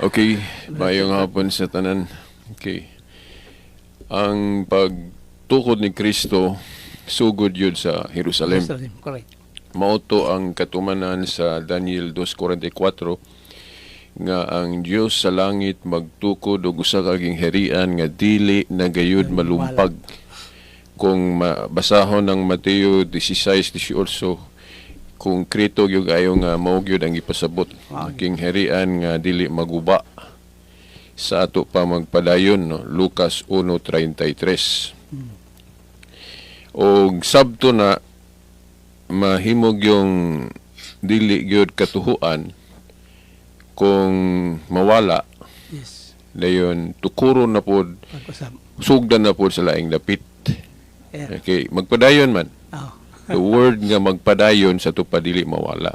Okay, mayong hapon sa tanan. Okay. Ang pagtukod ni Kristo sugod yun sa Jerusalem. Jerusalem, correct. Mauto ang katumanan sa Daniel 2:44 nga ang Dios sa langit magtukod og usa ka herian nga dili na gayud malumpag. Kung mabasahon ng Mateo 16:18 kung krito gyud ayo nga mao gyud ang ipasabot Wow. king herian nga dili maguba sa ato pa magpadayon no Lucas 1:33 og sabto na mahimog yung dili gyud katuhuan kung mawala Yes. dayon tukuro na pod sugdan na pod sa laing dapit Yeah. okay magpadayon man. The word nga magpadayon sa tupadili mawala.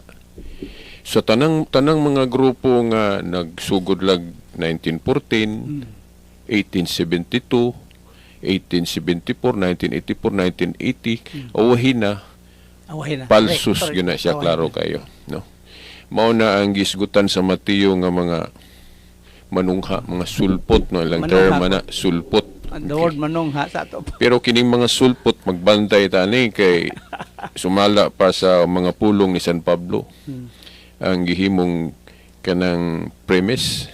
So tanang tanang mga grupo nga nagsugod lag 1914, 1872, 1874, 1984, 1980, awahin na Awahin na. palsus Correct, yun na siya correct. klaro kayo, no. Mao na ang gisgutan sa Mateo nga mga manungha, mga sulpot no ilang Manungha. term na sulpot. And the word manong ha sa ato. Pero kining mga sulpot magbantay tani kay sumala pa sa mga pulong ni San Pablo. Ang gihimong kanang premise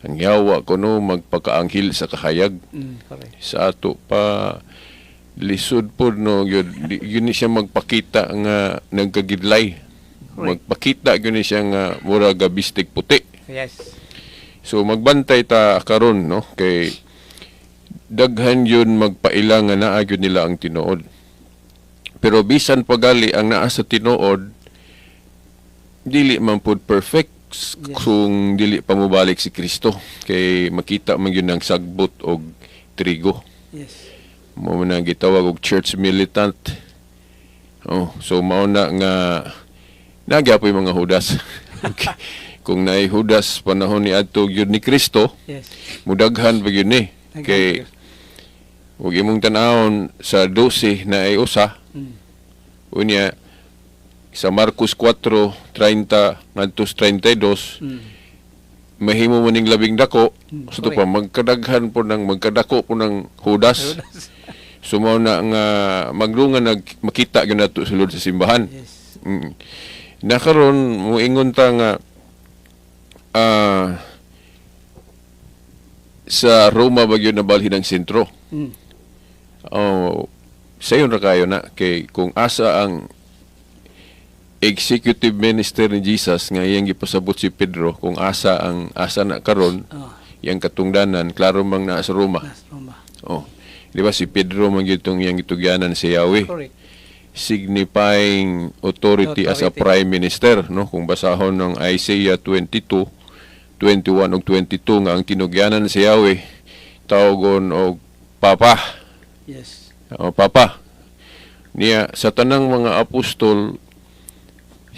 ang yawa ko no magpakaanghil sa kahayag Mm, correct. sa ato pa lisod po no yun, yun siya magpakita nga nagkagidlay magpakita yun siya nga mura gabistik puti Yes. So magbantay ta karon no kay daghan yun magpaila nga naa nila ang tinuod. Pero bisan pagali ang naa sa tinuod dili man pud perfect Yes. kung dili pa mobalik si Kristo kay makita man gyud ang sagbot og trigo. Yes. Mao man ang gitawag og church militant. Oh, so mao na nga nagyapoy mga hudas. Okay. Kung naay hudas panahon ni adto gyud ni Kristo, Yes. mudaghan pa gyud ni. Kay ug imong tan-awon sa 12 na ay usa. Mm. Unya sa Marcos 4:30 ngadto sa 32 Mm. mahimo man ning labing dako Mm, so to pa magkadaghan po ng magkadako po ng hudas sumaw na nga maglungan nag makita gyud nato sulod sa simbahan Yes. Mm. Na karon moingon ta nga ah, sa Roma ba yun nabalhin ang sentro. Mm. Oh, sayon ra kayo na kay kung asa ang executive minister ni Jesus nga iyang gipasabot si Pedro kung asa ang asa na karon Oh. yang katungdanan klaro mang naa sa Roma. Nas Roma. Oh. Di ba si Pedro man gyud tong iyang gitugyanan si Yahweh Correct. signifying authority, as a Authority. prime minister no kung basahon ng Isaiah 22 21 ug 22 nga ang tinugyanan si Yahweh tawgon og papa Yes. o papa niya sa tanang mga apostol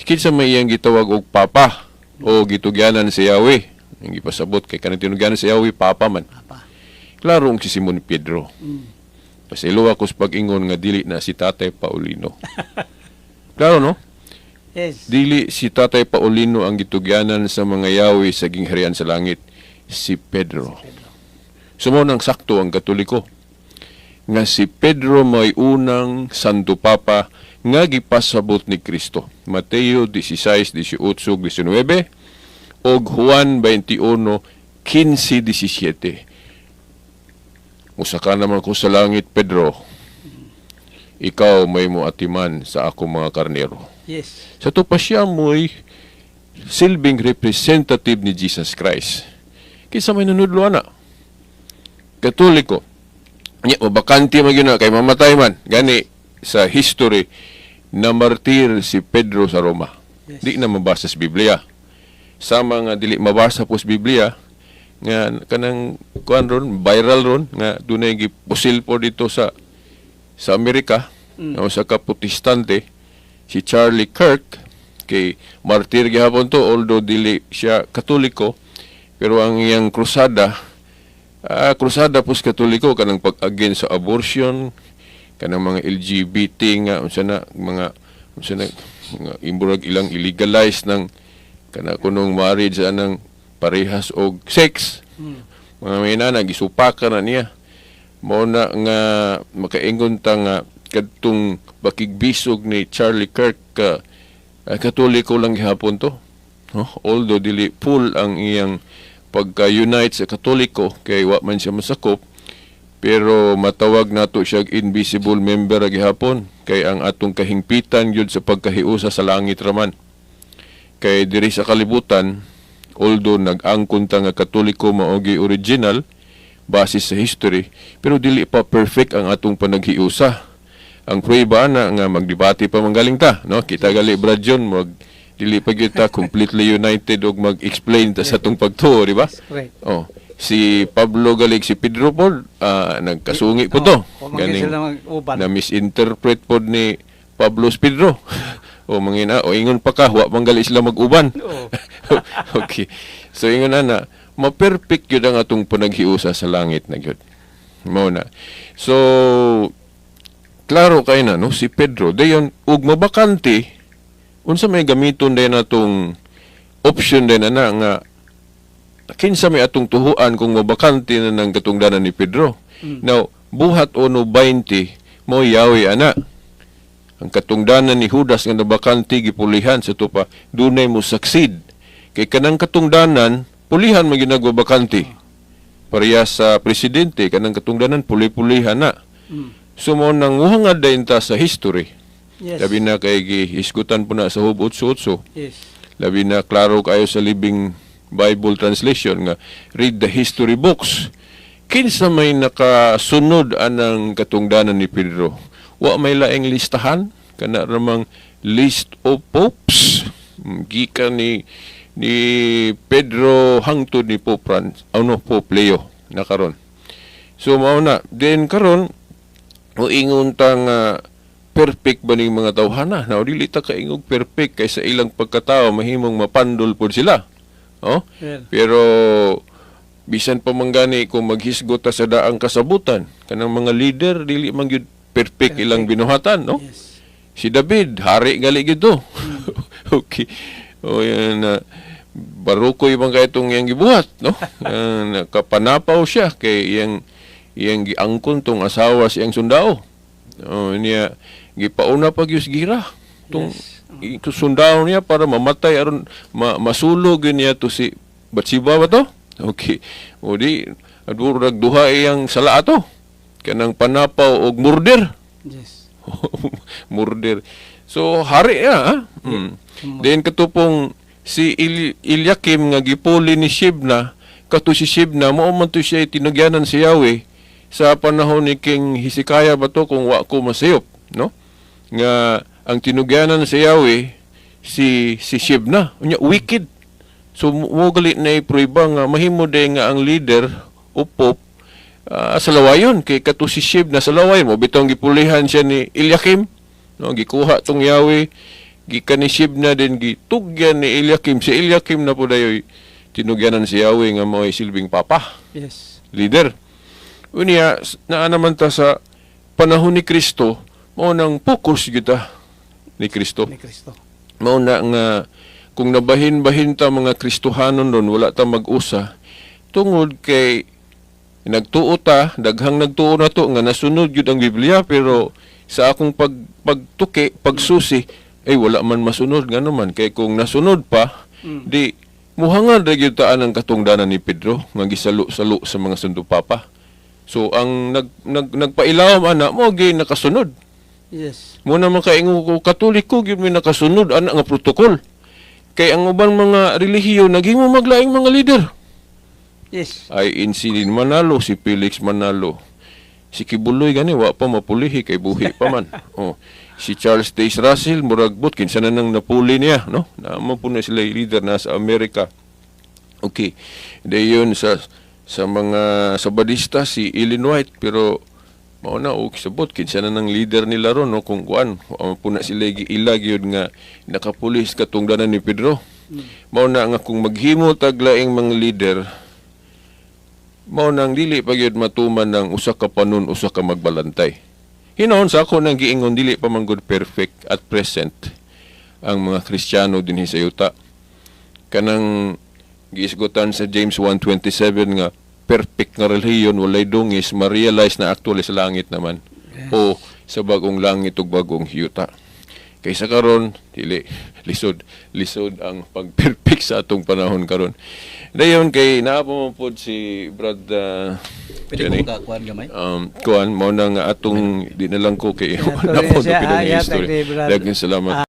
kinsa may iyang gitawag og papa o gitugyanan si Yahweh ang gipasabot kay kanang tinugyanan si Yahweh papa man Papa. klaro ang si Simon Pedro Mm. Pasilo ako sa pag-ingon nga dili na si Tatay Paulino. Klaro no? Yes. Dili si Tatay Paulino ang gitugyanan sa mga yawi sa gingharian sa langit, si Pedro. Pedro. Sumo nang sakto ang katoliko nga si Pedro may unang Santo Papa nga gipasabot ni Kristo. Mateo 16, 18, 19 og Juan 21, 15, 17. Usa ka naman ko sa langit, Pedro. Ikaw may muatiman sa ako mga karnero. Yes. Sa to pa siya mo'y silbing representative ni Jesus Christ. Kisa may nanudlo na. Katoliko. Nya, mabakante man yun na, kay mamatay man. Gani, sa history, na martir si Pedro sa Roma. Yes. Di na mabasa sa Biblia. Sa mga dili mabasa po sa Biblia, nga kanang kuan ron, viral ron, nga dunay gipusil po dito sa sa Amerika, Mm. o sa kaputistante, si Charlie Kirk, kay martir gihapon to, although dili siya katoliko, pero ang iyang krusada, ah, krusada pus katoliko, kanang pag-against sa abortion, kanang mga LGBT nga, unsa na, mga, unsa na, mga imburag ilang illegalize ng kana kunong marriage anang parehas og sex Mm. mga may na gisupakan na niya mao na nga makaingon ta nga kadtong bakigbisog ni Charlie Kirk ka uh, katoliko lang gihapon to no? although dili full ang iyang pagka-unite sa katoliko kay wa man siya masakop pero matawag nato siya invisible member gihapon kay ang atong kahingpitan gyud sa pagkahiusa sa langit raman. Kay diri sa kalibutan although nag-angkon ta nga katoliko maogi original base sa history pero dili pa perfect ang atong panaghiusa. Ang prueba na nga magdebate pa manggaling ta no? Kita gali Brad John mag dili pa gyud ta completely united og mag-explain ta sa atong pagtuo di ba? Right. oh si Pablo galig si Pedro Paul ah, nagkasungi po to. Oh, Ganing, na misinterpret pod ni Pablo Pedro. O mangina o ingon pa ka wa manggali sila mag-uban. Okay. So ingon na na ma-perfect yun ang atong panaghiusa sa langit na gyud. Mao na. So klaro kay na no si Pedro. Dayon ug mabakante unsa may gamiton din natong option din na, na nga kinsa may atong tuhuan kung mabakante na ng katungdanan ni Pedro. Now buhat ono 20 mo yawi ana. Ang katungdanan ni Judas nga nabakante gipulihan sa tupa dunay mo succeed. Kay kanang katungdanan pulihan man ginagbabakanti pareha sa presidente kanang katungdanan puli-pulihan na Mm. so mo nang uhangad dayon ta sa history Yes. labi na kay gihisgutan po na sa Hub 8.8 Yes. labi na klaro kayo sa Living Bible Translation nga read the history books. Kinsa may nakasunod anang katungdanan ni Pedro? Wa may laing listahan? Kana ramang list of popes? Mm, gikan ni ni Pedro hangtod ni Pope Francis ano Pope Leo na karon. So mao na. Then karon o ingon ta nga perfect ba ning mga tawhana? Na dili ta kaingog perfect kay sa ilang pagkatao mahimong mapandol pod sila. Oh? Well, pero bisan pa man gani kung maghisgot ta sa daang kasabutan kanang mga leader dili man gyud perfect ilang binuhatan no? Yes. si David hari gali gyud to okay. O yan na barukoy man kay itong iyang gibuhat no? Ah, nakapanapaw siya kay iyang iyang giangkon tong asawa siyang sundao. Oh niya gipauna pa gyud gira tong Yes. yes. sundao niya para mamatay aron ma, masulog niya to si Batsiba ba to okay o di adurag duha iyang sala ato kanang panapaw og murder Yes. murder. So hari ya. ah. Mm. Then katupong si Il- Ilyakim nga gipuli ni Shibna, kato si Shibna mao man to siya tinugyanan si Yahweh sa panahon ni King Hezekiah ba to kung wa ko masayop, no? Nga ang tinugyanan si Yahweh si si Shibna, unya wicked. So mo gali na ipruiba nga mahimo day nga ang leader o pope Ah, sa lawayon. Kay kato si Shib na sa lawayon mo. Bitong gipulihan siya ni Ilyakim no gikuha tong Yahweh. Gikan ni Shib na din gitugyan ni Ilyakim si Ilyakim na po dayoy tinugyanan si Yahweh nga mo'y silbing papa. Yes. leader. Unya naa naman ta sa panahon ni Kristo mo nang focus kita ni Kristo Ni Kristo. mao na nga kung nabahin-bahin ta mga Kristohanon ron wala ta mag-usa tungod kay nagtuo ta daghang nagtuo na to nga nasunod gyud ang Biblia pero sa akong pag pagtuki pagsusi ay wala man masunod nga naman kay kung nasunod pa Mm. di muhangad ra gyud taan ang katungdanan ni Pedro nga gisalo-salo sa mga sundo papa so ang nag, nag nagpailawom ana mo gi nakasunod Yes. mo na makaingo ko katoliko gyud mi nakasunod ana nga protokol. Kay ang uban mga relihiyo naghimo maglaing mga leader. Yes. ay Insilin Manalo si Felix Manalo. Si Kibuloy gani wa pa mapulihi kay buhi pa man. Oh. Si Charles Taze Russell muragbot kinsa na nang napuli niya no? Naamo po na sila leader na sa Amerika. Okay. Dayon sa sa mga sabadista si Ellen White pero mao na og sabot kinsa na nang leader nila ron no kung kuan wa po na sila giilag yun nga nakapulis katungdanan ni Pedro mao na nga kung maghimo taglaing mga leader mao nang dili pa gyud matuman ng usa ka panon usa ka magbalantay. Hinon sa ako nang giingon dili pa man gud perfect at present ang mga Kristiyano dinhi sa yuta. Kanang giisgutan sa James 1:27 nga perfect nga relihiyon walay dungis ma-realize na actually sa langit naman o sa bagong langit ug bagong yuta. Kaysa karon dili lisod lisod ang pag-perfect sa atong panahon karon. Dayon kay naa pa mo pod si Brad uh, Pwede Jenny. ko kakuan gamay. Um, kuan mo na nga atong di na lang ko kay wala po na ah, yeah, history. thank you, Brad. Daghang salamat.